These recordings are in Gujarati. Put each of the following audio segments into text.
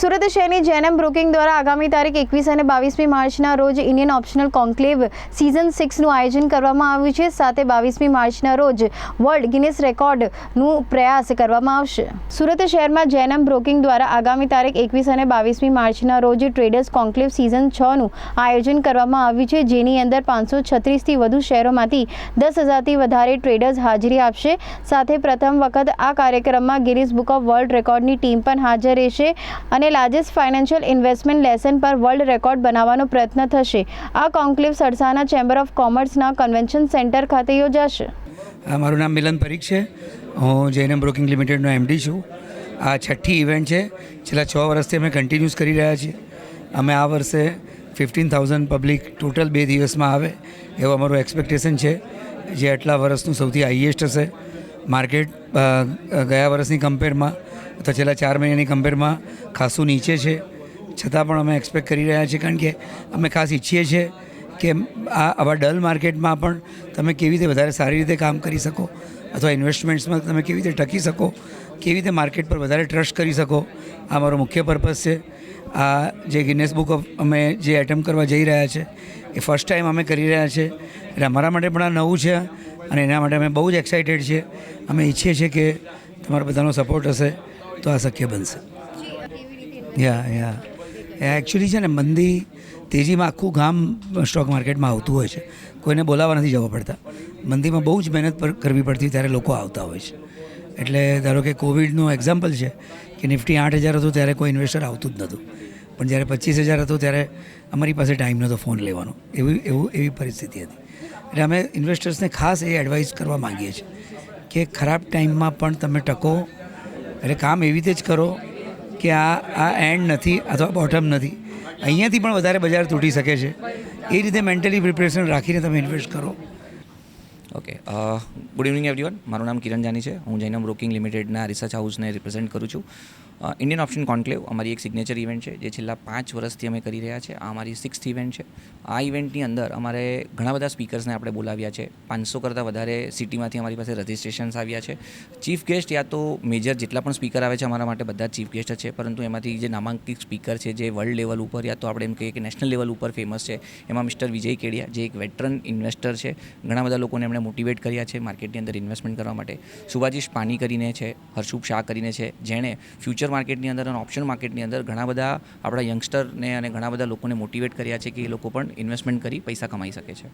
સુરત શહેરની જેનએમ બ્રોકિંગ દ્વારા આગામી તારીખ એકવીસ અને બાવીસમી માર્ચના રોજ ઇન્ડિયન ઓપ્શનલ કોન્ક્લેવ સિઝન સિક્સનું આયોજન કરવામાં આવ્યું છે. સાથે બાવીસમી માર્ચના રોજ વર્લ્ડ ગિનેસ રેકોર્ડનું પ્રયાસ કરવામાં આવશે. સુરત શહેરમાં જેનએમ બ્રોકિંગ દ્વારા આગામી તારીખ એકવીસ અને બાવીસમી માર્ચના રોજ ટ્રેડર્સ કોન્ક્લેવ સિઝન છનું આયોજન કરવામાં આવ્યું છે, જેની અંદર પાંચસો છત્રીસથી વધુ શહેરોમાંથી દસ હજારથી વધારે ટ્રેડર્સ હાજરી આપશે. સાથે પ્રથમ વખત આ કાર્યક્રમમાં ગિનિસ બુક ઓફ વર્લ્ડ રેકોર્ડની ટીમ પણ હાજર રહેશે અને લાર્જેસ્ટ ફાઇનાન્શિયલ ઇન્વેસ્ટમેન્ટ લેસન પર વર્લ્ડ રેકોર્ડ બનાવવાનો પ્રયત્ન થશે. આ કોન્ક્લેવ સડસાના ચેમ્બર ઓફ કોમર્સના કન્વેન્શન સેન્ટર ખાતે યોજાશે. મારું નામ મિલન પરીખ છે. હું જૈનમ બ્રોકિંગ લિમિટેડનો એમડી છું. આ છઠ્ઠી ઇવેન્ટ છે. છેલ્લા છ વર્ષથી અમે કન્ટિન્યુઅસ કરી રહ્યા છીએ. અમે આ વર્ષે ફિફ્ટીન થાઉઝન્ડ પબ્લિક ટોટલ બે દિવસમાં આવે એવું અમારું એક્સપેક્ટેશન છે જે આટલા વર્ષનું સૌથી હાઈએસ્ટ હશે. માર્કેટ ગયા વર્ષની કમ્પેરમાં અથવા છેલ્લા ચાર મહિનાની કમ્પેરમાં ખાસું નીચે છે. છતાં પણ અમે એક્સપેક્ટ કરી રહ્યા છીએ, કારણ કે અમે ખાસ ઈચ્છીએ છીએ કે આ આવા ડલ માર્કેટમાં પણ તમે કેવી રીતે વધારે સારી રીતે કામ કરી શકો, અથવા ઇન્વેસ્ટમેન્ટ્સમાં તમે કેવી રીતે ટકી શકો, કેવી રીતે માર્કેટ પર વધારે ટ્રસ્ટ કરી શકો, આ મારો મુખ્ય પર્પઝ છે. આ જે ગિનેસ બુક ઓફ અમે જે એટેમ્પ કરવા જઈ રહ્યા છે, એ ફર્સ્ટ ટાઈમ અમે કરી રહ્યા છે. એટલે અમારા માટે પણ આ નવું છે અને એના માટે અમે બહુ જ એક્સાઇટેડ છીએ. અમે ઈચ્છીએ છીએ કે તમારા બધાનો સપોર્ટ હશે. તો આ શક્ય બનશે. યા યા એકચ્યુઅલી છે ને, મંદી તેજીમાં આખું ગામ સ્ટોક માર્કેટમાં આવતું હોય છે. કોઈને બોલાવવા નથી જવા પડતા. મંદીમાં બહુ જ મહેનત પર કરવી પડતી ત્યારે લોકો આવતા હોય છે. એટલે ધારો કે કોવિડનું એક્ઝામ્પલ છે કે નિફ્ટી આઠ હજાર હતું ત્યારે કોઈ ઇન્વેસ્ટર આવતું જ નહોતું. પણ જ્યારે પચીસ હજાર હતું ત્યારે અમારી પાસે ટાઈમ નહોતો ફોન લેવાનો. એવી, એવું, એવી પરિસ્થિતિ હતી. એટલે અમે ઇન્વેસ્ટર્સને ખાસ એ એડવાઇસ કરવા માંગીએ છીએ કે ખરાબ ટાઈમમાં પણ તમે ટકો એટલે કામ એવી રીતે જ કરો કે આ આ એન્ડ નથી અથવા બોટમ નથી. અહીંયાથી પણ વધારે બજાર તૂટી શકે છે. એ રીતે મેન્ટલી પ્રિપરેશન રાખીને તમે ઇન્વેસ્ટ કરો. ઓકે ગુડ ઇવનિંગ એવરીવન મારું નામ કિરણ જાની છે. હું જૈનમ બ્રોકિંગ લિમિટેડના રિસર્ચ હાઉસને રિપ્રેઝેન્ટ કરું છું. ઇન્ડિયન ઓપ્શન કોન્ક્લેવ અમારી એક સિગ્નેચર ઇવેન્ટ છે, જે છેલ્લા પાંચ વર્ષથી અમે કરી રહ્યા છે. આ અમારી સિક્સ્થ ઇવેન્ટ છે. આ ઇવેન્ટની અંદર અમારે ઘણા બધા સ્પીકર્સને આપણે બોલાવ્યા છે. પાંચસો કરતાં વધારે સિટીમાંથી અમારી પાસે રજિસ્ટ્રેશન્સ આવ્યા છે. ચીફ ગેસ્ટ યા તો મેજર જેટલા પણ સ્પીકર આવે છે અમારા માટે બધા ચીફ ગેસ્ટ છે. પરંતુ એમાંથી જે નામાંકિત સ્પીકર છે, જે વર્લ્ડ લેવલ ઉપર યા તો આપણે એમ કહીએ કે નેશનલ લેવલ ઉપર ફેમસ છે. એમાં મિસ્ટર વિજય કેડિયા, જે એક વેટરન ઇન્વેસ્ટર છે. ઘણા બધા લોકોને એમણે મોટિવેટ કર્યા છે માર્કેટની અંદર ઇન્વેસ્ટમેન્ટ કરવા માટે. સુભાજીશ પાની કરીને છે, હર્ષુપ શાહ કરીને છે, જેણે ફ્યુચર માર્કેટની અંદર અને ઓપ્શન માર્કેટની અંદર ઘણા બધા આપણા યંગસ્ટરને અને ઘણા બધા લોકોને મોટિવેટ કર્યા છે કે એ લોકો પણ ઇન્વેસ્ટમેન્ટ કરી પૈસા કમાઈ શકે છે.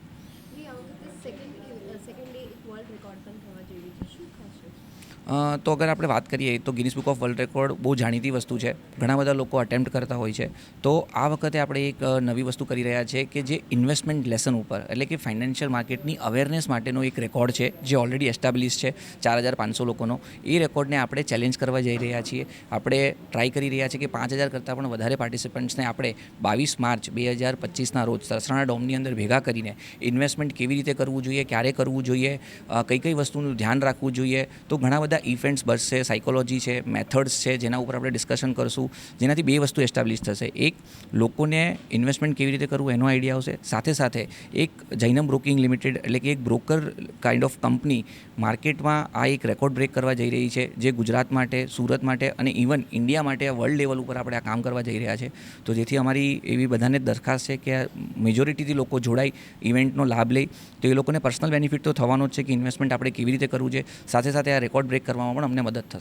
તો અગર આપણે વાત કરીએ, તો Guinness book of world record બહુ જાણીતી વસ્તુ છે. ઘણા બધા લોકો અટેમ્પ્ટ કરતા હોય છે. તો આ વખતે આપણે એક નવી વસ્તુ કરી રહ્યા છે કે જે ઇન્વેસ્ટમેન્ટ લેસન ઉપર, એટલે કે ફાઇનાન્શિયલ માર્કેટની અવેરનેસ માટેનો એક રેકોર્ડ છે, જે ઓલરેડી એસ્ટાબ્લિશ છે, ચાર હજાર પાંચસો લોકોનો. એ રેકોર્ડને આપણે ચેલેન્જ કરવા જઈ રહ્યા છીએ. આપણે ટ્રાય કરી રહ્યા છીએ કે પાંચ હજાર કરતાં પણ વધારે પાર્ટિસિપન્ટ્સને આપણે બાવીસ માર્ચ બે હજાર પચીસના રોજ સરસાણા ડોમની અંદર ભેગા કરીને ઇન્વેસ્ટમેન્ટ કેવી રીતે કરવું જોઈએ, ક્યારે કરવું જોઈએ કઈ કઈ વસ્તુનું ધ્યાન રાખવું જોઈએ. તો ઘણા બધા ઇવેન્ટ્સ બસશે સાયકોલોજી છે મેથડ્સ છે જેના ઉપર આપણે ડિસ્કશન કરશું, જેનાથી બે વસ્તુ એસ્ટાબ્લિશ થશે. એક, લોકોને ઇન્વેસ્ટમેન્ટ કેવી રીતે કરવું એનો આઈડિયા આવશે. સાથે સાથે એક જૈનમ બ્રોકિંગ લિમિટેડ એટલે કે એક બ્રોકર કાઇન્ડ ઓફ કંપની માર્કેટમાં આ એક રેકોર્ડ બ્રેક કરવા જઈ રહી છે, જે ગુજરાત માટે, સુરત માટે અને ઇવન ઇન્ડિયા માટે વર્લ્ડ લેવલ ઉપર આપણે આ કામ કરવા જઈ રહ્યા છે. તો જેથી અમારી એવી બધાને દરખાસ્ત છે કે મેજોરિટીથી લોકો જોડાઈ ઇવેન્ટનો લાભ લે. તો એ લોકોને પર્સનલ બેનિફિટ તો થવાનો જ છે કે ઇન્વેસ્ટમેન્ટ આપણે કેવી રીતે કરવું છે. સાથે સાથે આ રેકોર્ડ બ્રેક કરવામાં પણ અમને મદદ થશે.